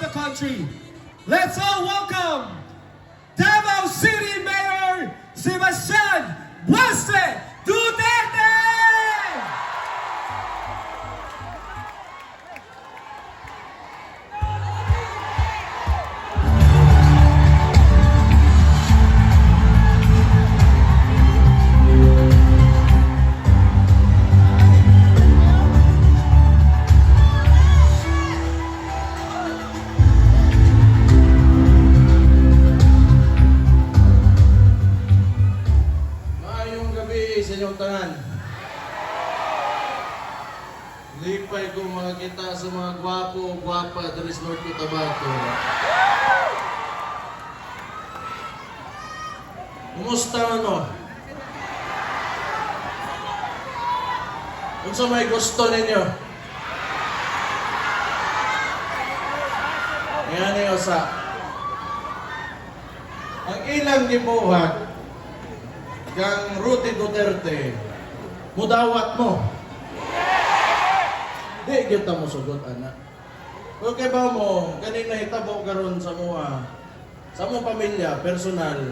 the country. Let's all welcome Davao City Mayor Sebastian Bueste sa North Cotabato. Kumusta ano? Kung sa may gusto ninyo? Yan ni Osa. Ang ilang gibuhat, kang Rudy Duterte, mudawat mo. Di, kita mo sugod, anak. Okay ba mo, kanina hitabo karon sa mua, sa mong pamilya, personal,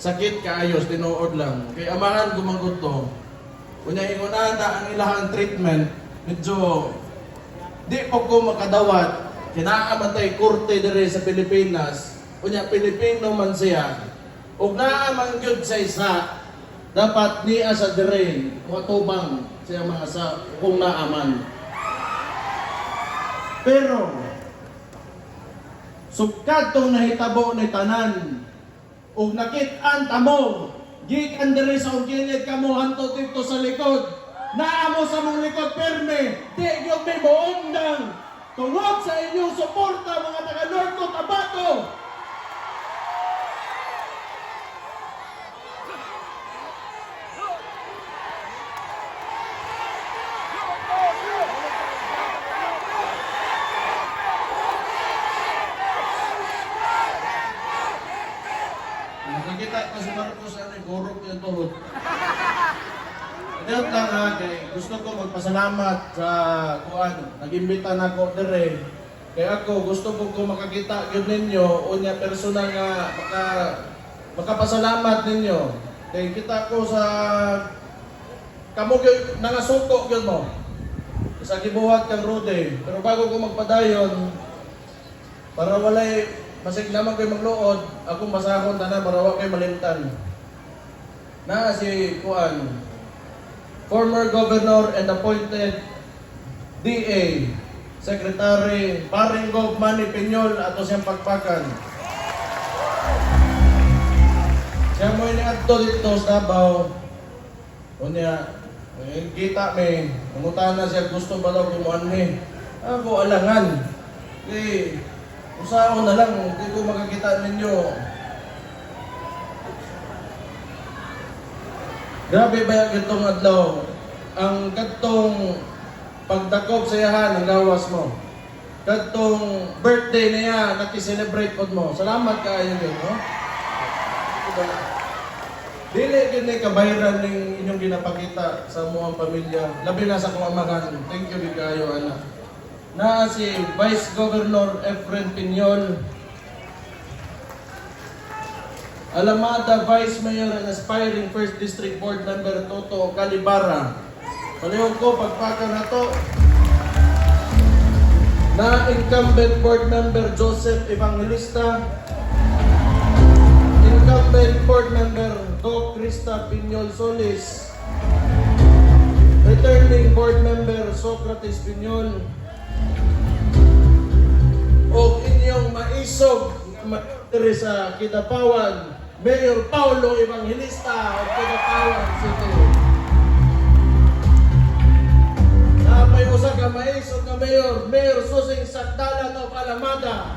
sakit kaayos, tinuod lang. Kay amahan gumagot to. Kunya ingunahan na ang ilahang treatment, medyo di po ko makadawat. Kinaamatay kurte dire sa Pilipinas. Kunya Pilipino man siya. Ug naa man gyud sa isa, dapat niya sa dire matubang siya mga sa kung naaman. Pero sukad tong nahitabo ni tanan ug nakit-an tamo gikan diri sa ug gilid kamo hanto dito sa likod. Naa mo sa mong likod perme di gyud may moundang tungod sa inyong suporta mga taga North Cotabato Nakikita ko si Marcos ano, gurok yung tuhod. Dahil lang ha, kay gusto ko magpasalamat sa kuan. Nag-imbita na ako dire. Kaya ako gusto ko ko makakita yun ninyo unya personal nga maka makapasalamat ninyo. Kay kita ko sa kamo gyud nangasuko gyud mo. Sa gibuhat kang Rude. Pero bago ko magpadayon para walay masig naman kayo magluod, akong masahon na para wa kayo malimtan. Na si Kuan, former governor and appointed DA, Secretary Paringgo Manny Pinyol ato siyang pagpakan. Siya mo ini adto dito sa Davao. Unya, eh, kita me, na siya gusto ba daw kumuan me. Ako alangan. Eh, usaon na lang, hindi ko makakita ninyo. Grabe ba yung itong adlaw? Ang katong pagdakop sa yahan, ang gawas mo. Katong birthday niya, nakiselebrate pod mo. Salamat kaayo yun, no? Dili gid ni kabayran ning inyong ginapakita sa muang pamilya. Labi na sa kong amahan. Thank you big kayo anak. Na si Vice Governor Efren Pinyol. Alamada Vice Mayor and aspiring First District Board Member Toto Calibara. Palihog ko pagpakan na to. Na incumbent board member Joseph Evangelista. Incumbent Board Member Doc Krista Pinyol Solis. Returning Board Member Socrates Pinyol. O inyong maisog na sa Kidapawan, Mayor Paulo Evangelista of Kidapawan City. Napay usa ka maisog na Mayor, Mayor Susing Sakdalan of Alamada.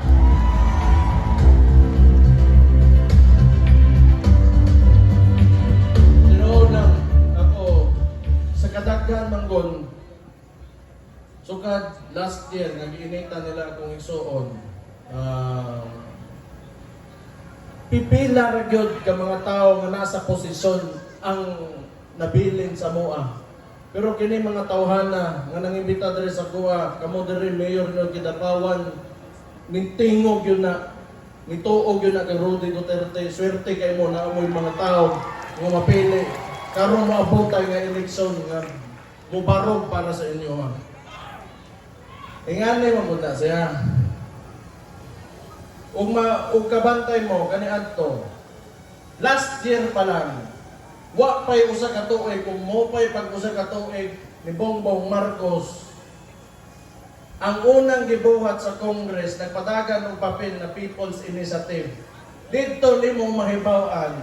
Tinuunang ako sa kadaghan manggon sukad last year nag-inita nila akong isuon ah, pipila ra gyud ka mga tao nga nasa posisyon ang nabilin sa moa Pero kini mga tawhana nga nangimbita diri sa kuha, kamo diri mayor ng Kidapawan, nitingog yun na nituog yun na kay Rudy Duterte. Swerte kay mo na amoy mga tao nga mapili. Karon maabot tayo nga eleksyon nga mubarog para sa inyo ha. Ingani mo na siya. Ug ma ug kabantay mo kani adto. Last year pa lang, wa pay usa ka tuig kung mo pay pag usa ka tuig ni Bongbong Marcos ang unang gibuhat sa Congress nagpadagan og papel na People's Initiative. Dito nimo mahibaw-an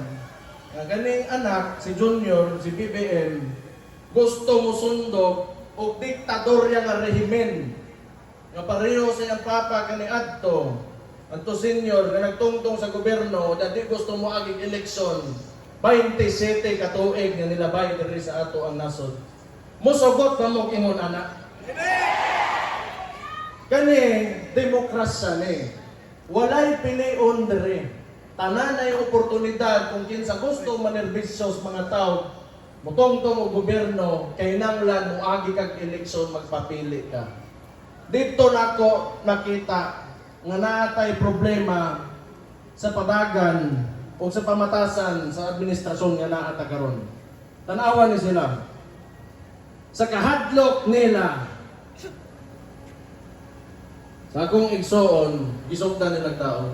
nga ganing anak si Junior si BBM gusto mo sundog og diktadorya nga rehimen nga pareho sa iyang papa kani adto adto senior nga nagtungtong sa gobyerno na di gusto mo aging eleksyon 27 ka tuig nga nilabay diri sa ato ang nasod. Musugot ba mo ingon anak kani demokrasya ni. Walay pilion diri. Tanan ay oportunidad kung kinsa gusto manerbisyo sa mga tao mutongtong og gobyerno kay nanglan mo agi kag eleksyon magpapili ka. Dito nako nakita nga naatay problema sa padagan o sa pamatasan sa administrasyon nga naata karon. Tanawan ni sila. Sa kahadlok nila sa akong igsoon, gisugdan nila tao.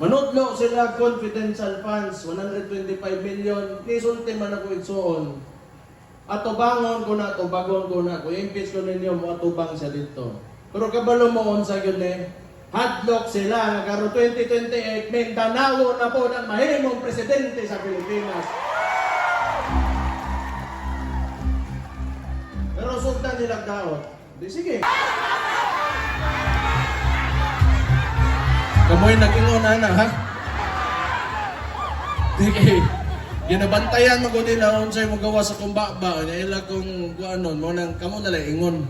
Manudlo sila confidential funds, 125 million, nisulti man ako igsoon. Atubangon ko na, tubagon ko na, kung impis ko ninyo, atubang siya dito. Pero kabalo mo sa yun eh, hadlock sila, nga karon 2028, Mindanao na po ng mahimong presidente sa Pilipinas. Pero sultan nilang daot. Di sige. Kamoy nag-ingon na ha? Sige. Ginabantayan mo ko nila kung sa'yo magawa sa kumbaba. Ila kung ano, mo nang kamo na ingon.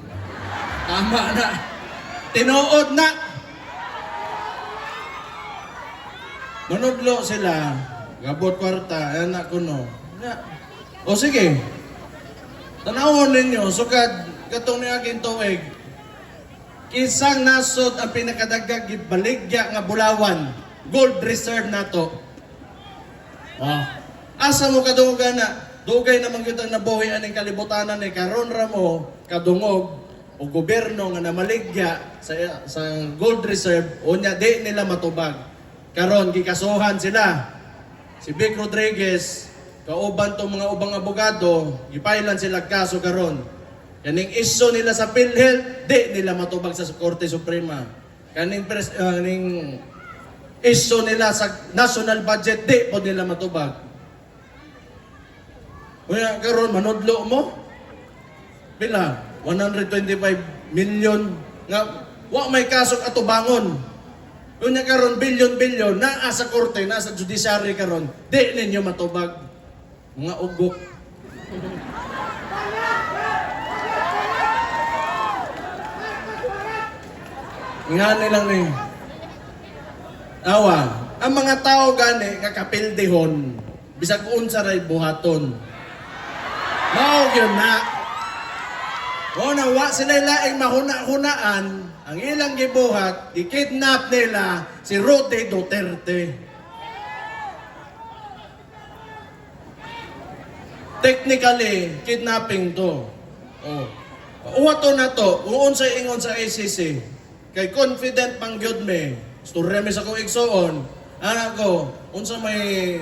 Tama na. Tinuod na. Manudlo sila. Gabot kwarta. Anak ko no. Na. O sige. Tanawon ninyo. Sukad katong ni aking tuig. Kisang nasod ang pinakadagag baligya nga bulawan. Gold reserve nato. Ah. Asa mo kadungog na? Dugay naman gyud ang nabuhi aning kalibutanan ni karon ra mo kadungog o gobyerno nga namaligya sa sa gold reserve unya di nila matubag. Karon gikasuhan sila. Si Vic Rodriguez kauban tong mga ubang abogado, gipailan sila kaso karon. Kaning iso nila sa PhilHealth, di nila matubag sa Korte Suprema. Kaning pres, uh, kaning iso nila sa national budget, di po nila matubag. Kaya karon manudlo mo? Pila? 125 million nga wa may kasok atubangon. Kunya karon bilyon-bilyon naa sa korte, na sa judiciary karon, di ninyo matubag. Mga ugok. Nga nilang ni Awa, ang mga tao gani kakapildihon bisag unsa ray buhaton. Mao gyud na. O na wa sila laing mahuna-hunaan, ang ilang gibuhat, ikidnap nila si Rote Duterte. Technically, kidnapping to. Oh. Uwato na to, kung unsa ingon sa ICC, kay confident pang gyud me, storya mi sa kong igsoon, anak ko, unsa may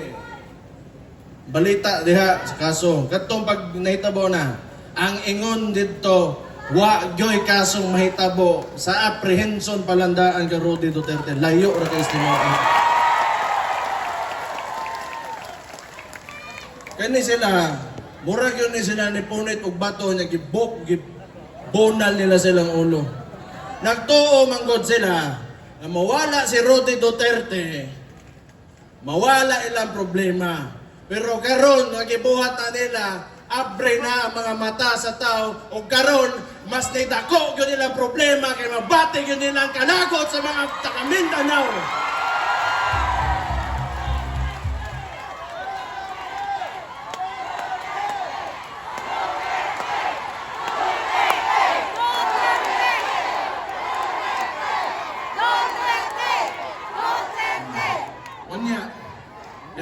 balita diha sa kaso. Katong pag nahitabo na, ang ingon dito, wa gyoy kasong mahitabo sa apprehension palandaan kay Rodi Duterte. Layo ra kay istimaan. Kani sila, murag yun ni sila ni punit og bato niya gibok, gibonal nila silang ulo. Nagtuo manggod sila na mawala si Rodi Duterte, mawala ilang problema. Pero karon nga gibuhat na nila, abre na ang mga mata sa tao o karon mas naidako yun nilang problema kay mabati yun nilang kalagot sa mga taga Mindanao.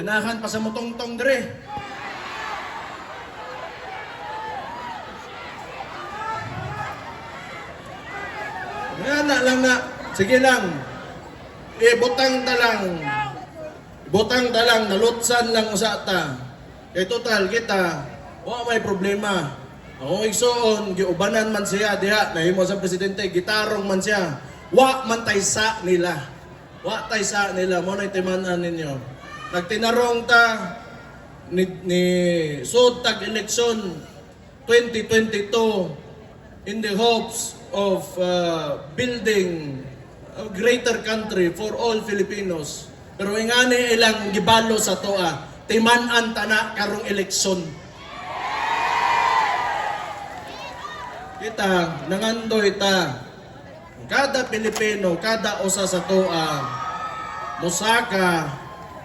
Ganahan pa sa mutong-tong dre. Lang na. Sige lang. Eh, butang ta lang. Butang ta lang. Nalutsan lang usata. Kay total kita. Wa may problema. Ako igsoon, giubanan man siya diha. Nahimo sa presidente, gitarong man siya. Wa man taysa nila. Wa taysa nila. Mo na timanan ninyo. Nagtinarong ta ni, ni sud tag eleksyon 2022 in the hopes of uh, building a greater country for all Filipinos. Pero ingani ilang gibalo sa toa, timan-an tana karong eleksyon. Kita, nangandoy ta. Kada Pilipino, kada usa sa toa, musaka,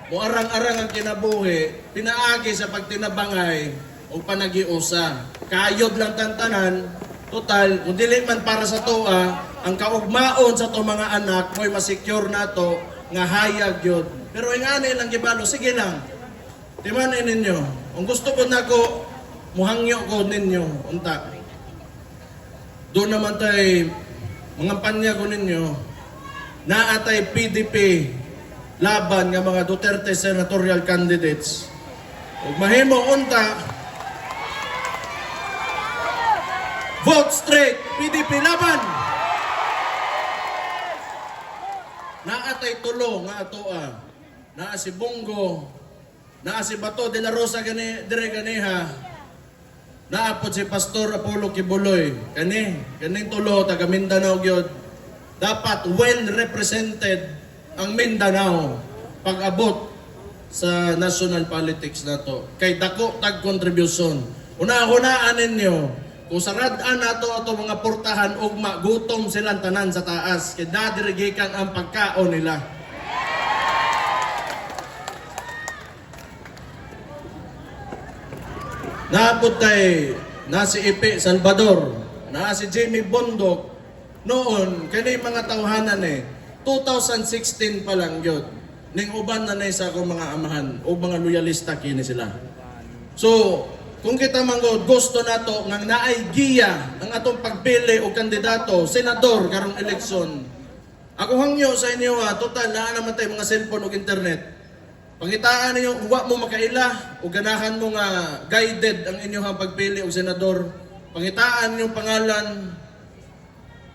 muarang-arang ang kinabuhi, pinaagi sa pagtinabangay o panagiusa. Kayod lang tantanan, total, kung dili man para sa toa, ang kaugmaon sa to mga anak, mo'y masecure na to, nga hayag yun. Pero ingani lang gibalo, sige lang. Timanin ninyo. Ang gusto ko na ko, muhangyo ko ninyo, unta. Doon naman tayo, mga panya ko ninyo, na atay PDP laban nga mga Duterte senatorial candidates. Ug mahimo unta, vote straight, PDP laban! Naatay tulo nga atoa. Naa si Bongo, naa si Bato de la Rosa gani, dire ganiha, Naapod si Pastor Apollo Kibuloy. Kani, kaning tulo, taga Mindanao gyud. Dapat well represented ang Mindanao pag-abot sa national politics na to. Kay dako tag contribution. Una-unaan ninyo, kung sarad-an nato ato mga portahan ugma gutom silang tanan sa taas kay nadirigikan ang pagkaon nila. Naabot tay na si Ipe Salvador, na si Jimmy Bondok, noon, kani mga tawhanan eh, 2016 pa lang yun. Ning uban na na sa akong mga amahan o mga loyalista kini sila. So, kung kita manggod gusto nato nga naay giya ang atong pagpili og kandidato senador karong eleksyon. Ako hangyo sa inyo ha, total naa naman tay mga cellphone ug internet. Pangitaan ninyo, huwa mo makaila o ganahan mo nga guided ang inyong pagpili og senador. Pangitaan ninyong pangalan,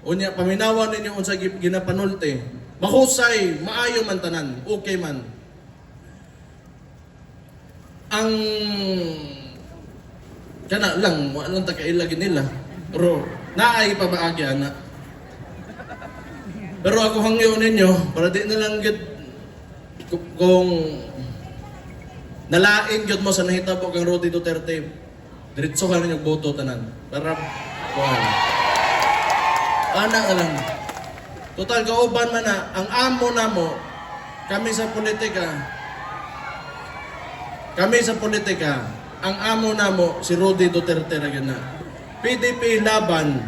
unya paminawan ninyo unsa gi- ginapanulte. Mahusay, maayo man tanan, okay man. Ang kana lang, wala lang takaila nila. Pero naay pa maagi ana. Pero ako hangyo ninyo, para di na lang gid kung- kung nalain gyud mo sa nahitabo kang Rodi Duterte, diretso ka ninyo boto tanan. Para kuan. Ana na lang. Total kauban man na ang amo na mo kami sa politika. Kami sa politika, ang amo na mo si Rodi Duterte na. PDP laban.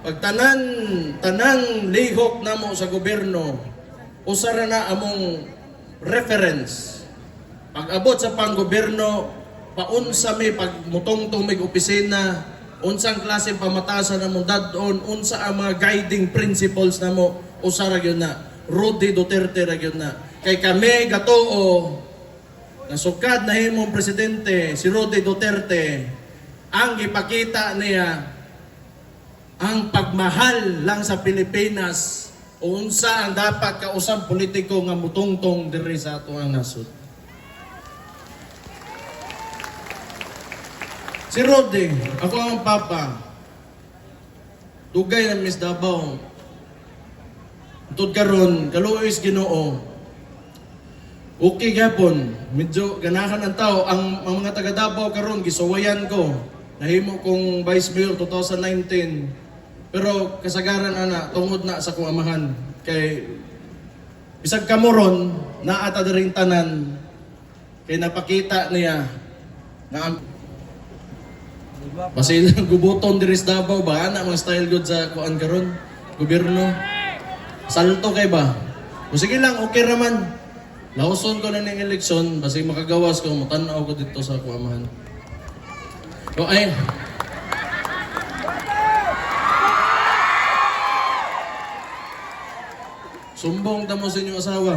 Pag tanan tanang lihok namo sa gobyerno usara na among reference. Pag abot sa panggobyerno paunsa may pagmutongtong may opisina unsang klase pamatasan namo dadon unsa ang mga guiding principles namo usara gyud na. Rudy Duterte ra gyud na. Kay kami gatoo nasukad na himong presidente si Rudy Duterte ang ipakita niya ang pagmahal lang sa Pilipinas o unsa ang dapat kausap politiko nga mutungtong diri sa ato ang nasod. Si Roding, ako ang papa. Dugay ng Miss Davao. Tud karon, kaluoy Ginoo. Okay gapon, medyo ganahan ang tao. Ang, ang mga taga Davao karon gisuwayan ko. Nahimo kong Vice Mayor 2019. Pero kasagaran ana tungod na sa kong amahan kay bisag kamoron na ata diring tanan kay napakita niya na ang Basilang gubuton diri sa Davao ba ana mga style good sa kuan karon gobyerno. Salto kay ba? O sige lang okay raman. Lauson ko na ng eleksyon, basi makagawas ko, matanaw ko dito sa kuamahan. O ay, Sumbong tamo sa inyong asawa.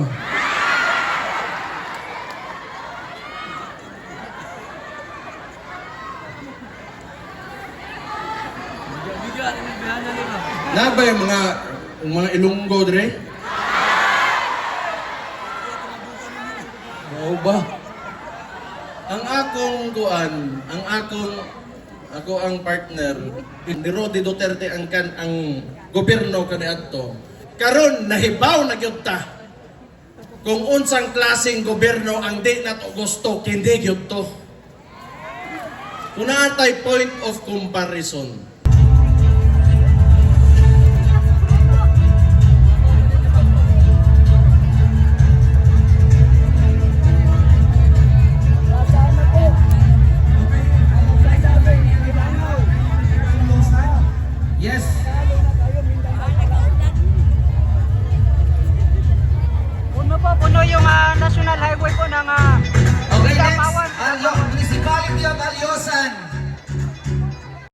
Na ba yung mga yung mga ilunggo dire? Oo ba? Ang kuan, ang akong ako ang partner ni Rodi Duterte ang kan ang gobyerno kaniadto. Karon nahibaw na gyud ta. Kung unsang klaseng gobyerno ang di nato gusto, hindi gyud to. Kung naatay point of comparison,